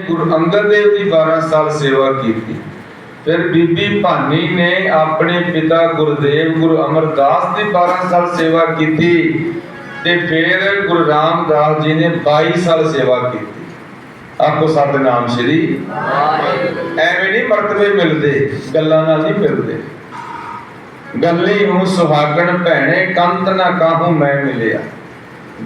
ਗੁਰੂ ਅੰਗਦ ਦੇਵ ਦੀ 12 ਸਾਲ ਸੇਵਾ ਕੀਤੀ। ਫਿਰ ਬੀਬੀ ਭਾਨੀ ਨੇ ਆਪਣੇ ਪਿਤਾ ਗੁਰਦੇਵ ਗੁਰੂ ਅਮਰਦਾਸ ਦੀ 12 ਸਾਲ ਸੇਵਾ ਕੀਤੀ ਤੇ ਫਿਰ ਗੁਰੂ ਰਾਮਦਾਸ ਜੀ ਨੇ 22 ਸਾਲ ਸੇਵਾ ਕੀਤੀ। ਆਪੋ ਸਤਨਾਮ ਸ੍ਰੀ ਐਵੇਂ ਨਹੀਂ ਮਰਤਬੇ ਮਿਲਦੇ ਗੱਲਾਂ ਨਾਲ ਨਹੀਂ ਮਿਲਦੇ। ਗੱਲੀ ਹੂੰ ਸੁਹਾਗਣ ਭੈਣੇ ਕੰਤ ਨਾ ਕਾਹੂ ਮੈਂ ਮਿਲਿਆ।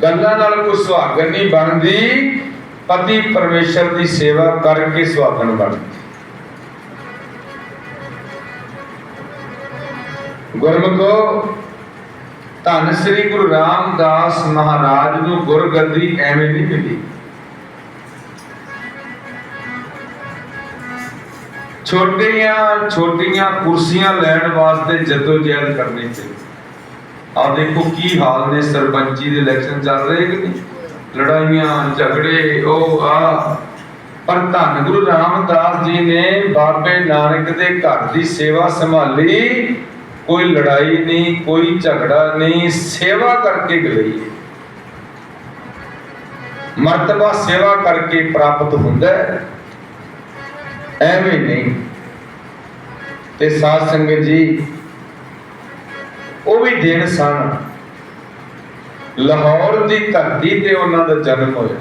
ਗੱਲਾਂ ਨਾਲ ਕੋਈ ਸੁਹਾਗਣ ਨਹੀਂ ਬਣਦੀ ਪਤੀ ਪਰਮੇਸ਼ਰ ਦੀ ਸੇਵਾ ਕਰਕੇ ਸੁਹਾਗਣ ਬਣਦੀ ਗੁਰਮੁਖੋ, ਧੰਨ ਸ੍ਰੀ ਗੁਰੂ ਰਾਮਦਾਸ ਮਹਾਰਾਜ ਨੂੰ ਗੁਰਗੱਦੀ ਐਵੇਂ ਨਹੀਂ ਮਿਲੀ। ਛੋਟੀਆਂ ਛੋਟੀਆਂ ਕੁਰਸੀਆਂ ਲੈਣ ਵਾਸਤੇ ਜਦੋਜਹਿਦ ਕਰਨੀ ਚਾਹੀਦੀ ਆ ਦੇਖੋ ਕੀ ਹਾਲ ਨੇ ਸਰਪੰਚੀ ਦੇ ਇਲੈਕਸ਼ਨ ਚੱਲ ਰਹੇ ਕਿ ਨਹੀਂ? ਲੜਾਈਆਂ, ਝਗੜੇ, ਉਹ ਆ ਪਰ ਧੰਨ ਗੁਰੂ ਰਾਮਦਾਸ ਜੀ ਨੇ ਬਾਬੇ ਨਾਨਕ ਦੇ ਘਰ ਦੀ ਸੇਵਾ ਸੰਭਾਲੀ। ਕੋਈ ਲੜਾਈ ਨਹੀਂ, ਕੋਈ ਝਗੜਾ ਨਹੀਂ, ਸੇਵਾ ਕਰਕੇ ਗਈ। ਮਰਤਬਾ ਸੇਵਾ ਕਰਕੇ ਪ੍ਰਾਪਤ ਹੁੰਦਾ ਹੈ। ਐਵੇਂ ਨਹੀਂ। ਤੇ ਸਾਧ ਸੰਗਤ ਜੀ, ਉਹ ਵੀ ਦਿਨ ਸਨ। ਲਾਹੌਰ ਦੀ ਧਰਤੀ ਤੇ ਉਹਨਾਂ ਦਾ ਜਨਮ ਹੋਇਆ।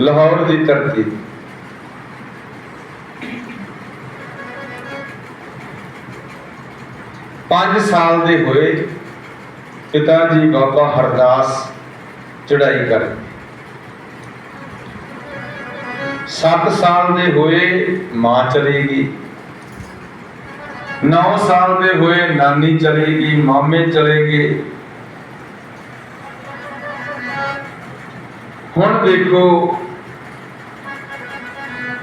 ਲਾਹੌਰ ਦੀ ਧਰਤੀ। ਪੰਜ ਸਾਲ ਦੇ ਹੋਏ ਪਿਤਾ ਜੀ ਬਾਬਾ ਹਰਦਾਸ ਚੜਾਈ ਕਰ। 7 ਸਾਲ ਦੇ ਹੋਏ ਮਾਂ ਚਲੀ ਗਈ। 9 ਸਾਲ ਦੇ ਹੋਏ ਨਾਨੀ ਚਲੇ ਗਈ ਮਾਮੇ ਚਲੇ ਗਏ ਹੁਣ ਦੇਖੋ,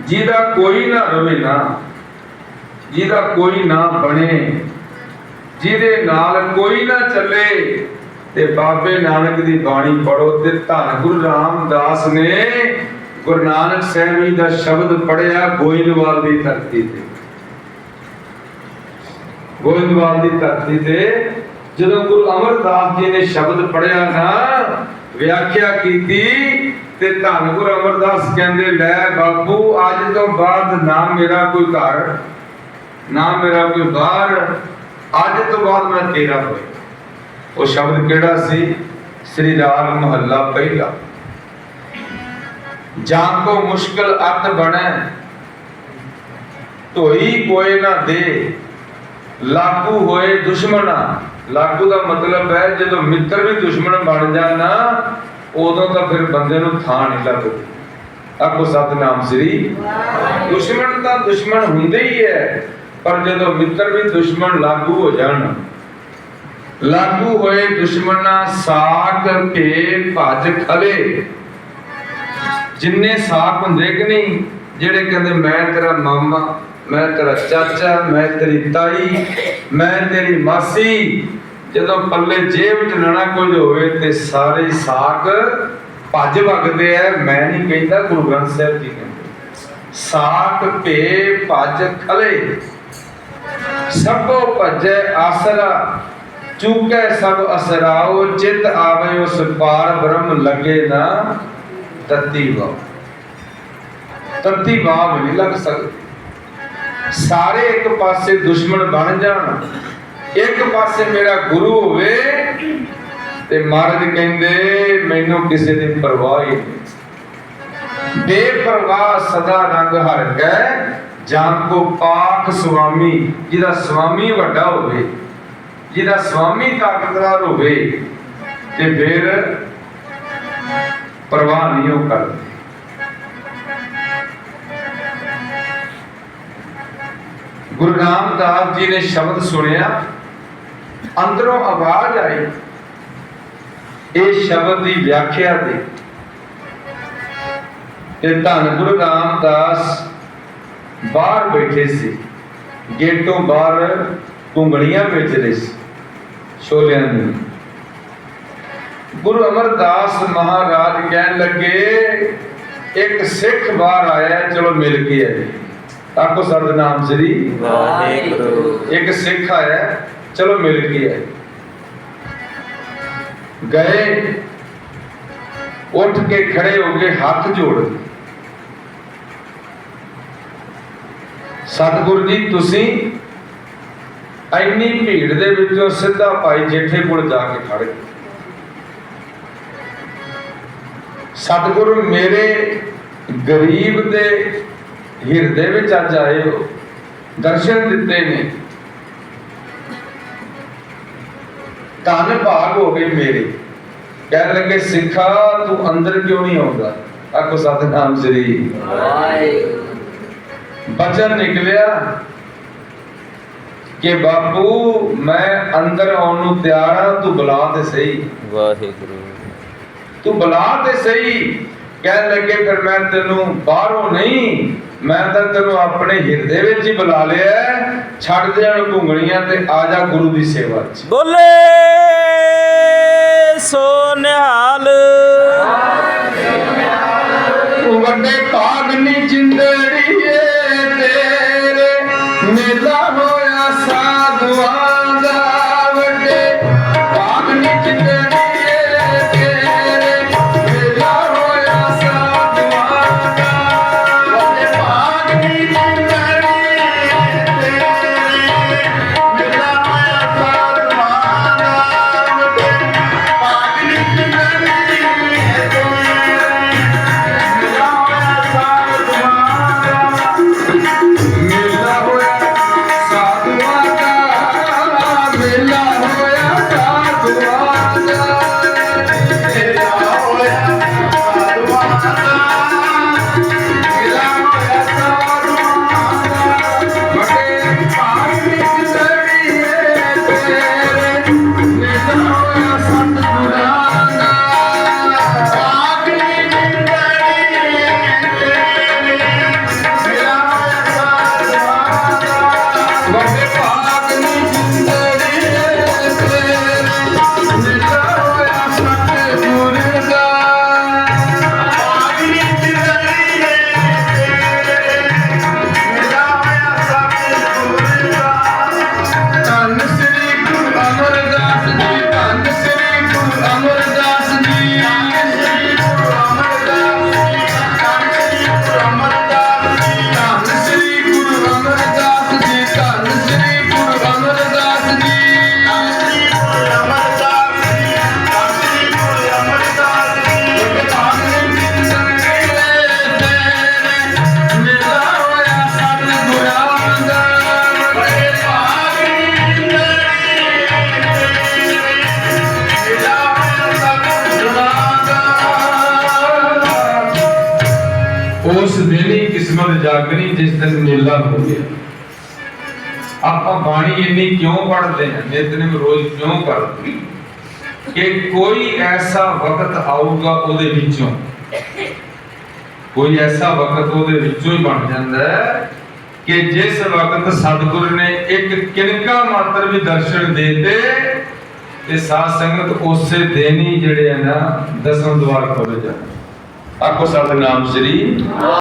ਜਿਹਦਾ ਕੋਈ ਨਾ ਰਵੇ ਨਾ, ਜਿਹਦਾ ਕੋਈ ਨਾ ਬਣੇ, ਜਿਹਦੇ ਨਾਲ ਕੋਈ ਨਾ ਚੱਲੇ, ਤੇ ਬਾਬੇ ਨਾਨਕ ਦੀ ਬਾਣੀ ਪੜੋ ਤੇ ਧੰਨ ਗੁਰੂ ਰਾਮਦਾਸ ਨੇ ਗੁਰੂ ਨਾਨਕ ਸਾਹਿਬ ਜੀ ਦਾ ਸ਼ਬਦ ਪੜਿਆ ਗੋਇੰਦਵਾਲ ਦੀ ਧਰਤੀ ਤੇ। ਗੋਇੰਦਵਾਲ ਦੀ ਧਰਤੀ ਤੇ ਜਦੋਂ ਗੁਰੂ ਅਮਰਦਾਸ ਜੀ ਨੇ ਸ਼ਬਦ ਪੜਿਆ ਨਾ, ਵਿਆਖਿਆ ਕੀਤੀ ਤੇ ਧੰਨ ਗੁਰੂ ਅਮਰਦਾਸ ਕਹਿੰਦੇ, ਲੈ ਬਾਪੂ, ਅੱਜ ਤੋਂ ਬਾਅਦ ਨਾ ਮੇਰਾ ਕੋਈ ਘਰ, ਨਾ ਮੇਰਾ ਕੋਈ ਬਾਹਰ, ਅੱਜ ਤੋਂ ਬਾਅਦ ਮੈਂ ਤੇਰਾ ਹੋਇਆ। ਉਹ ਸ਼ਬਦ ਕਿਹੜਾ ਸੀ? ਸ੍ਰੀ ਰਾਗ ਮਹੱਲਾ ਪਹਿਲਾ। ਜਾਂ ਕੋ ਮੁਸ਼ਕਲ ਅਤ ਬਣੈ, ਧੋਈ ਕੋਏ ਨਾ ਦੇ। ਲਾਗੂ ਹੋਏ ਦੁਸ਼ਮਣਾ ਲਾਗੂ ਦਾ ਮਤਲਬ ਹੈ ਜਦੋਂ ਮਿੱਤਰ ਵੀ ਦੁਸ਼ਮਣ ਬਣ ਜਾਣ ਉਦੋਂ ਤਾਂ ਫਿਰ ਬੰਦੇ ਨੂੰ ਥਾਂ ਨਹੀਂ ਲੱਗਦੀ ਆਪੋ ਸਤਨਾਮ ਸ੍ਰੀ ਦੁਸ਼ਮਣ ਤਾਂ ਦੁਸ਼ਮਣ ਹੁੰਦੇ ਹੀ ਹੈ ਪਰ ਜਦੋਂ ਮਿੱਤਰ ਵੀ ਦੁਸ਼ਮਣ ਲਾਗੂ ਹੋ ਜਾਣ ਲਾਗੂ ਹੋਏ ਦੁਸ਼ਮਣਾ ਸਾਖ ਭੇ ਭਜ ਖਲੇ। ਜਿੰਨੇ ਸਾਖ ਹੁੰਦੇ ਕਿ ਨਹੀਂ? ਜਿਹੜੇ ਕਹਿੰਦੇ, ਮੈਂ ਤੇਰਾ ਮਾਮਾ, ਮੈਂ ਤੇਰਾ ਚਾਚਾ, ਮੈਂ ਤੇਰੀ ਤਾਈ, ਮੈਂ ਤੇਰੀ ਮਾਸੀ। ਜਦੋਂ ਪੱਲੇ ਜੇਬ 'ਚ ਨਣਾ ਕੁਝ ਹੋਵੇ ਤੇ ਸਾਰੇ ਸਾਖ ਭੱਜ ਵਗਦੇ ਆ। ਮੈਂ ਨਹੀਂ ਕਹਿੰਦਾ ਗੁਰੂ ਗ੍ਰੰਥ ਸਾਹਿਬ ਜੀ ਕਹਿੰਦੇ। ਸਾਖ ਭੇ ਭੱਜ ਖਲੇ। ਸਭੋ ਭਜੈ ਆਸਰਾ। ਚੂਕੈ ਸਭ ਅਸਰਾਓ ਚਿਤ ਆਵੇ ਉਸ ਪਾਰ ਬ੍ਰਹਮ ਲੱਗੇ ਨਾ ਤਤੀ ਵੋ ਤਤੀ ਵਾ ਨਹੀਂ ਲੱਗ ਸਕਦੀ। ਸਾਰੇ ਇੱਕ ਪਾਸੇ ਦੁਸ਼ਮਣ ਬਣ ਜਾਣ, ਇੱਕ ਪਾਸੇ ਮੇਰਾ ਗੁਰੂ ਹੋਵੇ ਤੇ ਮਹਾਰਾਜ ਕਹਿੰਦੇ, ਮੈਨੂੰ ਕਿਸੇ ਦੀ ਪਰਵਾਹ ਹੀ ਨਹੀਂ। ਬੇਪਰਵਾਹ ਸਦਾ ਰੰਗ ਹਰ ਕੈ ਜਾਂ ਕੋ ਪਾਕ ਸੁਆਮੀ, ਜਿਹਦਾ ਸੁਆਮੀ ਵੱਡਾ ਹੋਵੇ, ਜਿਹਦਾ ਸੁਆਮੀ ਤਾਕਤਵਰ ਹੋਵੇ ਤੇ ਫਿਰ ਪਰਵਾਹ ਨਹੀਂ ਉਹ ਕਰਦਾ। ਗੁਰੂ ਰਾਮਦਾਸ ਜੀ ਨੇ ਸ਼ਬਦ ਸੁਣਿਆ, ਅੰਦਰੋਂ ਆਵਾਜ਼ ਆਈ। ਇਹ ਸ਼ਬਦ ਦੀ ਵਿਆਖਿਆ ਦੇ। ਤੇ ਧੰਨ ਗੁਰੂ ਰਾਮਦਾਸ ਬਾਹਰ ਬੈਠੇ ਸੀ। ਗੇਟੋਂ ਬਾਹਰ ਕੁੰਗੜੀਆਂ ਵੇਚ ਰਹੇ ਸੀ ਛੋਲਿਆਂ ਦੀ। ਗੁਰੂ ਅਮਰਦਾਸ ਮਹਾਰਾਜ ਕਹਿਣ ਲੱਗੇ, ਇੱਕ ਸਿੱਖ ਬਾਹਰ ਆਇਆ, ਚਲੋ ਮਿਲ ਕੇ ਆਏ ਆਪੋ ਸਰਦਨਾਮ ਸ੍ਰੀ ਵਾਹਿਗੁਰੂ। ਇੱਕ ਸਿੱਖ ਆਇਆ ਚਲੋ ਮਿਲ ਆਏ ਗਏ ਉੱਠ ਕੇ ਖੜੇ ਹੋ ਕੇ ਹੱਥ ਜੋੜ। ਸਤਿਗੁਰੂ ਜੀ ਤੁਸੀਂ ਇੰਨੀ ਭੀੜ ਦੇ ਵਿੱਚੋਂ ਸਿੱਧਾ ਭਾਈ ਜੇਠੇ ਕੋਲ ਜਾ ਕੇ ਖੜ ਸਤਿਗੁਰੂ ਮੇਰੇ ਗਰੀਬ ਦੇ ਹਿਰਦੇ ਵਿੱਚ ਅੱਜ ਆਏ ਹੋ। ਦਰਸ਼ਨ ਦਿੱਤੇ ਨੇ। ਧੰਨ ਭਾਗ ਹੋ ਗਏ ਮੇਰੇ। ਕਹਿਣ ਲੱਗੇ ਸਿੱਖਾ ਤੂੰ ਅੰਦਰ ਕਿਉਂ ਨਹੀਂ ਆਉਂਦਾ? ਆਖੋ ਸਤਿਨਾਮ ਸ੍ਰੀ। ਵਾਹਿਗੁਰੂ। ਬਚਨ ਨਿਕਲਿਆ ਕਿ ਬਾਪੂ ਮੈਂ ਅੰਦਰ ਆਉਣ ਨੂੰ ਤਿਆਰ ਹਾਂ ਤੂੰ ਬੁਲਾ ਤੇ ਸਹੀ। ਵਾਹਿਗੁਰੂ। ਤੂੰ ਬੁਲਾ ਤੇ ਸਹੀ। ਕਹਿਣ ਲੱਗੇ ਫਿਰ ਮੈਂ ਤੈਨੂੰ ਬਾਹਰੋਂ ਨਹੀਂ ਮੈਂ ਤਾਂ ਤੈਨੂੰ ਆਪਣੇ ਹਿਰਦੇ ਵਿੱਚ ਹੀ ਬੁਲਾ ਲਿਆ। ਛੱਡ ਦੇ ਹਣ ਘੁੰਗਣੀਆਂ ਤੇ ਆ ਜਾ ਗੁਰੂ ਦੀ ਸੇਵਾ 'ਚ ਬੋਲੇ ਸੋ ਨਿਹਾਲ ਵੱਡੇ ਭਾਗ ਨੀ ਜਿੰਦੜੀਏ ਉਸ ਦਿਨ ਕਿਸਮਤ ਜਾਗਣੀ ਜਿਸ ਦਿਨ ਮੇਲਾ ਹੋ ਗਿਆ। ਆਪਾਂ ਬਾਣੀ ਇੰਨੀ ਕਿਉਂ ਪੜ੍ਹਦੇ ਹਾਂ? ਨਿਤਨੇਮ ਰੋਜ਼ ਕਿਉਂ ਕਰਦੇ ਕਿ ਕੋਈ ਐਸਾ ਵਕਤ ਆਊਗਾ ਉਹਦੇ ਵਿੱਚੋਂ। ਕੋਈ ਐਸਾ ਵਕਤ ਉਹਦੇ ਵਿੱਚੋਂ ਹੀ ਬਣ ਜਾਂਦਾ ਹੈ ਕਿ ਜਿਸ ਵਕਤ ਸਤਿਗੁਰ ਨੇ ਇੱਕ ਕਿਣਕਾ ਮਾਤਰ ਵੀ ਦਰਸ਼ਨ ਦੇਤੇ ਤੇ ਸਾਧ ਸੰਗਤ ਉਸੇ ਦਿਨ ਹੀ ਜਿਹੜੇ ਆ ਨਾ ਦਸਮ ਦਵਾਰ ਖੋਲ ਜਾਂਦੇ ਆਖੋ ਸਤਿਨਾਮ ਸ੍ਰੀ